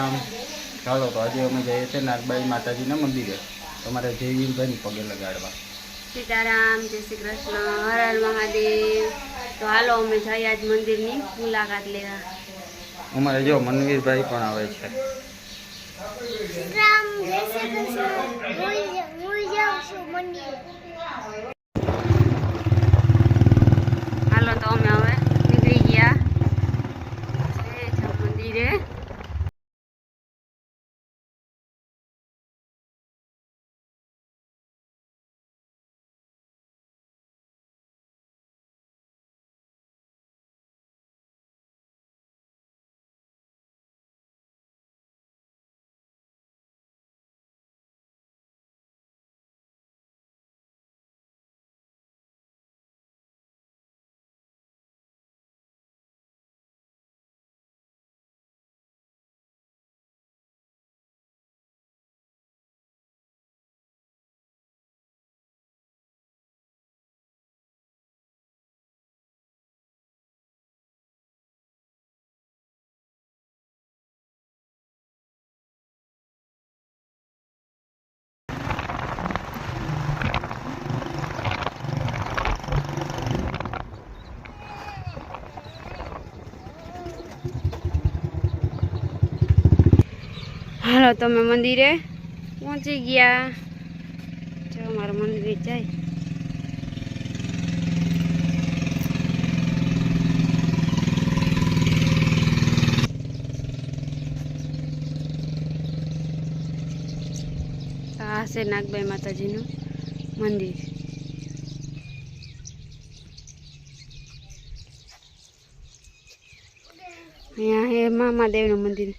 આમ ચાલો તો આજે અમે જઈએ છીએ નાગબાઈ માતાજીના મંદિરે. તમારે જયવીરભાઈને પગે લગાડવા. સીતારામ જય શ્રી કૃષ્ણ હર હર મહાદેવ. તો હાલો અમે જઈએ આજ મંદિરની મુલાકાત લેવા. અમારે જો મનવીરભાઈ પણ આવે છે. જય હાલો તો અમે હવે નીકળી ગયા જઈએ છીએ મંદિરે હાલો, તમે મંદિરે પહોંચી ગયા. જો અમારું મંદિર જાય. આ છે નાગબાઈ માતાજીનું મંદિર. અહીંયા હે મામાદેવનું મંદિર.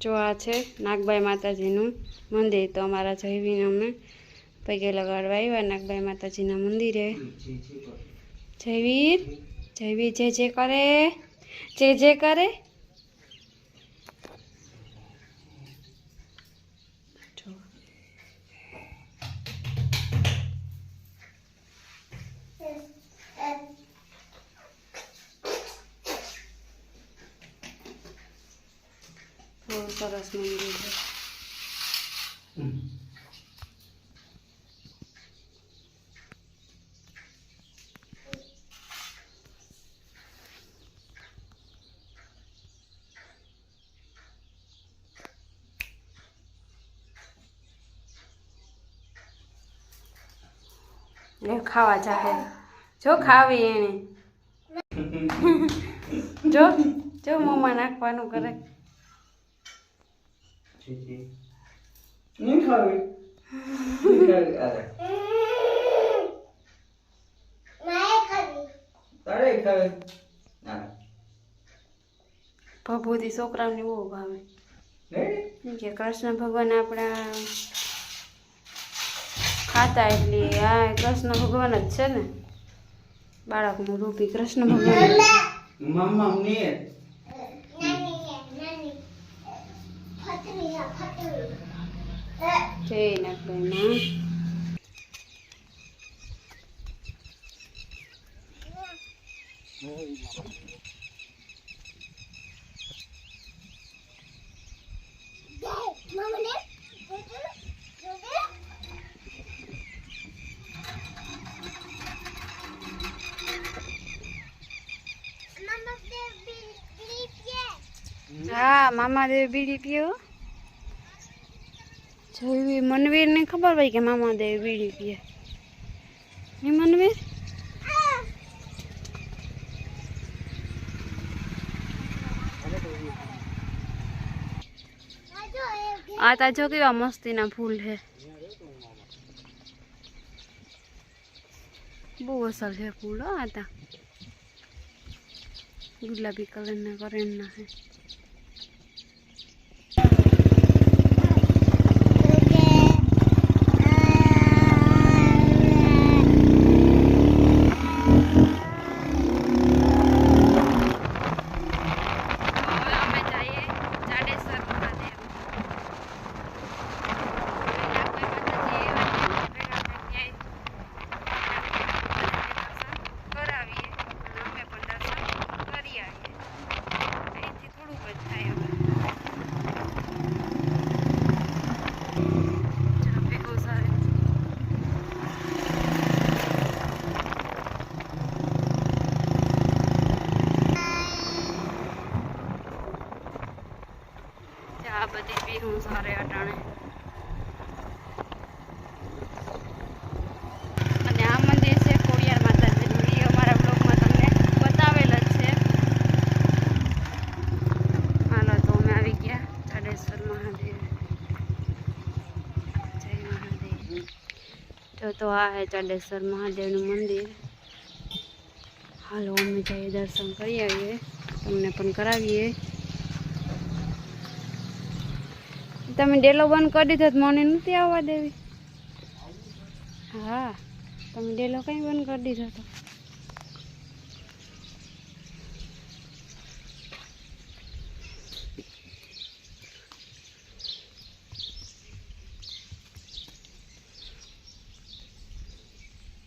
જો આ છે. નાગભાઈ માતાજીનું મંદિર તો અમારા જૈવીને અમે પગે લગાડવા આવ્યા. નાગભાઈ માતાજીના મંદિરે. જયવીર જયવીર, જે જે કરે, જે જે કરે સરસ મંદિર છે ખાવા જાહે. જો ખાવી એને. જો જો મોંમાં નાખવાનું કરે નહીં ખાવી માએ ખાધી તારે ખાવી ના ભભૂતિ છોકરાઓને બહુ ભાવે નહીં કે કૃષ્ણ ભગવાન આપણા ખાતા એટલે આ કૃષ્ણ ભગવાન જ છે ને બાળકનું રૂપી કૃષ્ણ ભગવાન મમ્મા નહીં જય નાગભાઈમાં મમ્મી હા મામાદેવ બીડી પીઓ જોઈ મનવીર ને ખબર હોય કે મામાદેવ બીડી પીએ? હે મનવીર? આ તા જો કેવા મસ્તીના ફૂલ છે. બહુ અસર છે ફૂલ આ તા. ગુલાબી કલરના કરેણના છે હવે અમે જઈએ જાડેશ્વર મહાદેવ નાગભાઈ માતાજી એવા છે, ભેગા ભેગા સારે અટાણે. અને આ મંદિર છે ખોડિયાર માતાજીનું અમારા બ્લોગમાં તમને બતાવેલ જ છે. હાલો, તો અમે આવી ગયા. ચાડેશ્વર મહાદેવ. જય મહાદેવ. જો, તો આ હે ચાંડેશ્વર મહાદેવનું મંદિર. હાલો, અમે જઈએ દર્શન કરી આવીએ. તમને પણ કરાવીએ. તમે ડેલો બંધ કરી દીધો મને નથી આવવા દેવી. હા, તમે ડેલો કઈ બંધ કરી દીધો તો?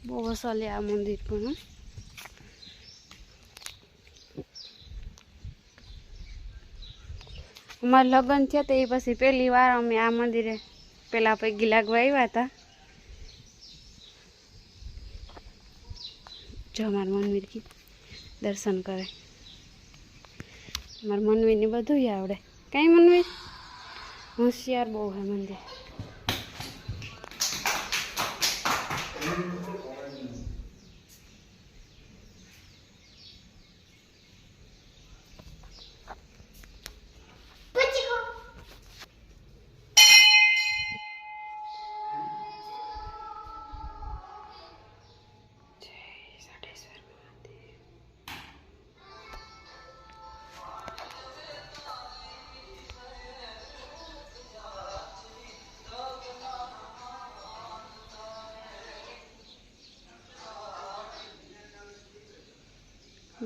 બહુ વસાલે આ મંદિર પણ હો. લગ્ન થયા તો એ પછી પહેલી વાર અમે આ મંદિરે પેલા પૈકી લાગવા આવ્યા હતા. જો અમારા મનવીર દર્શન કરે. મારા મનવીરને બધું આવડે. કઈ મનવીર? હોશિયાર બહુ હે મંદિર.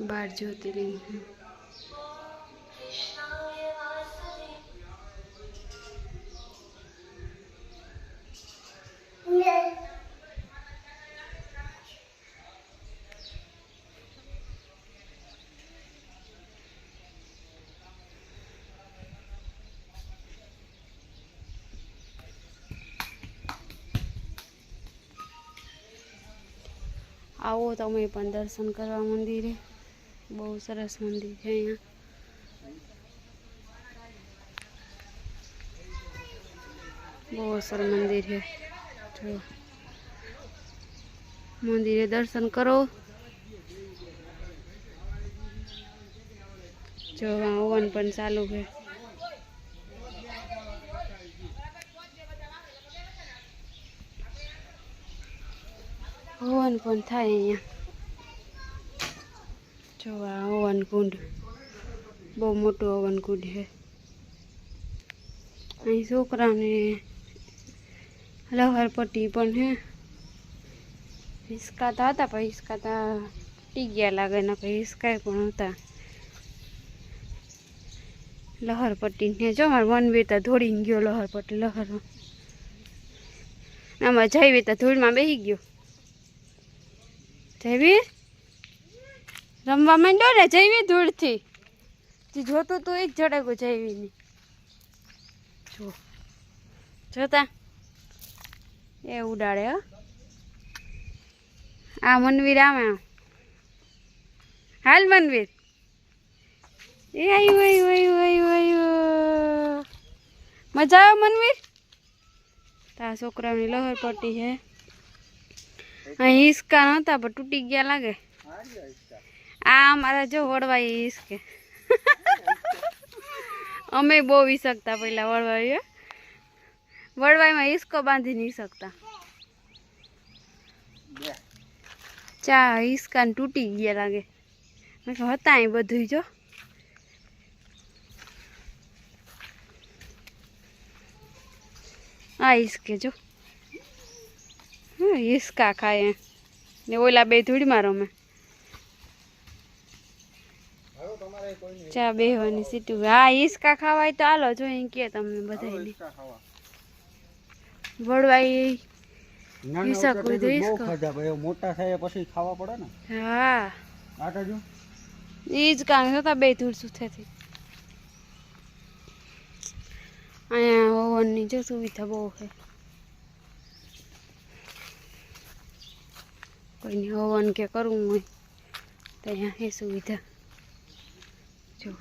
બાર જ્યોતિર્લિંગ છે. આવો તમે પણ દર્શન કરવા મંદિરે બહુ સરસ મંદિર છે અહીંયા. બહુ સરસ મંદિર છે. જો. મંદિરે દર્શન કરો. જો ઓવન પણ ચાલુ છે. હવન પણ થાય અહીંયા. જો આ હવન કુંડ બહુ મોટું હવન કુંડ છે. અહીં છોકરાને લહરપટ્ટી પણ છે. હિસકાતા હતા, પણ હિસકાતા ટી ગયા લાગે, ને પછી હિસકાય પણ હતા. લહરપટ્ટી ને જો, મારે બે તો ધોડીને ગયો લહરપટ્ટી લહર આમાં જઈ તો ધૂળમાં બેસી ગયો. જયવીર? રમવા માંડ્યો ને જયવી ધૂળથી. જે જોતું તું એ જ જડેગું જયવીની. જો જોતા? એ ઉડાડે હો. આ મનવીર આમે. હાલ મનવીર. એ આવ્યું આવ્યું આવ્યું આવ્યું આવ્યું મજા આવે મનવીર? તા છોકરાઓની લહર પટ્ટી છે અહીં હિસકા નહોતા, પણ તૂટી ગયા લાગે. આ અમારા જો વડવાઈ હિસકે અમે બહુ હિસકતા પહેલાં વળવાઈએ વળવાઈમાં હિસકો બાંધી નહીં શકતા. ચા હિસકા તૂટી ગયા લાગે. હતા એ બધું જો. આ હિસકે જો. હા હિસકા ખાય ને ઓલા બે ધૂળમાં રમે. ચા બેહવાની સીટું. હા હિસકા ખાવાય તો હાલો જો અહીં કે તમને બધાને વડવાઈ હિસક તો હિસકો. મોટા થાય પછી ખાવા પડે ને. હા. આટા જો ઈ જ કામ હતા બે ધૂળ સુથેથી અહીંયા ઓવનની જો સુવિધા બહુ છે. કોઈને ઓવન કે કરવું હોય તો અહીંયા એ સુવિધા જો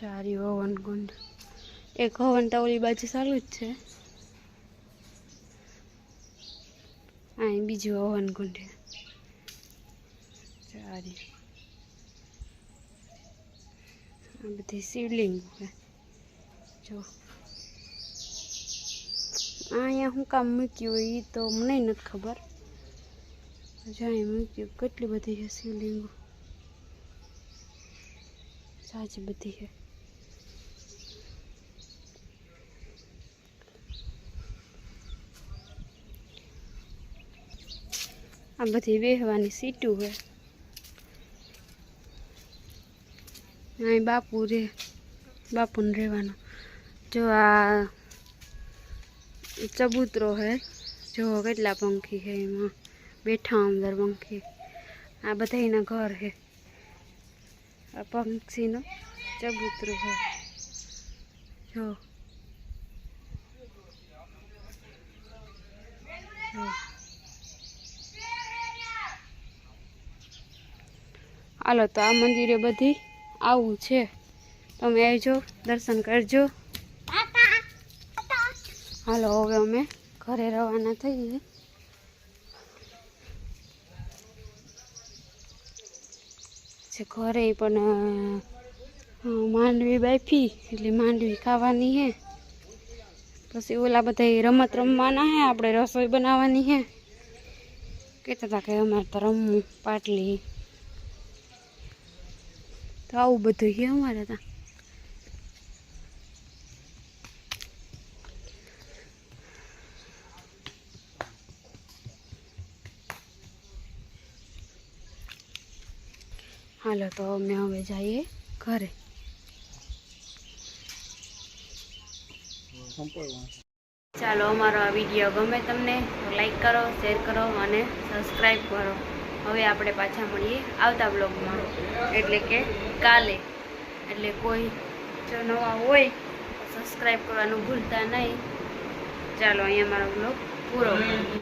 સારી હવન કુંડ એક હવન તો ઓલી બાજુ ચાલુ જ છે. અહીં બીજું હવન કુંડ સારી. આ બધી શિવલિંગ જો. અહીંયા હું કામ મૂક્યું હોય એ તો મને નથી ખબર. જ્યાં મૂક્યું, કેટલી બધી છે શિવલિંગો. સાચી બધી છે. આ બધી વેહવાની સીટું છે અહીં બાપુ રે, બાપુને રહેવાનું. જો આ ચબૂતરો હે, જો કેટલા પંખી છે એમાં. બેઠા અંદર પંખી. આ બધા ઘર છે આ પંખીનો ચબૂતરો છે જો. જો. હાલો, તો આ મંદિરે બધી આવું છે. તમે આવજો, દર્શન કરજો. હાલો, હવે અમે ઘરે રવાના થઈએ. છે ઘરે પણ માંડવી બાફી, એટલે માંડવી ખાવાની હે. પછી ઓલા બધા રમત રમવાના હે, આપણે રસોઈ બનાવવાની હે. કહેતા હતા કે અમારે તો રમવું, પાટલી. તો આવું બધું છે અમારે ત્યાં હાલો તો અમે હવે જઈએ ઘરે ચાલો અમારો આ વીડિયો ગમે તમને તો લાઈક કરો શેર કરો અને સબસ્ક્રાઈબ કરો હવે આપણે પાછા મળીએ આવતા બ્લોગમાં એટલે કે કાલે. એટલે કોઈ જો નવા હોય સબસ્ક્રાઈબ કરવાનું ભૂલતા નહીં. ચાલો અહીંયા મારો બ્લોગ પૂરો.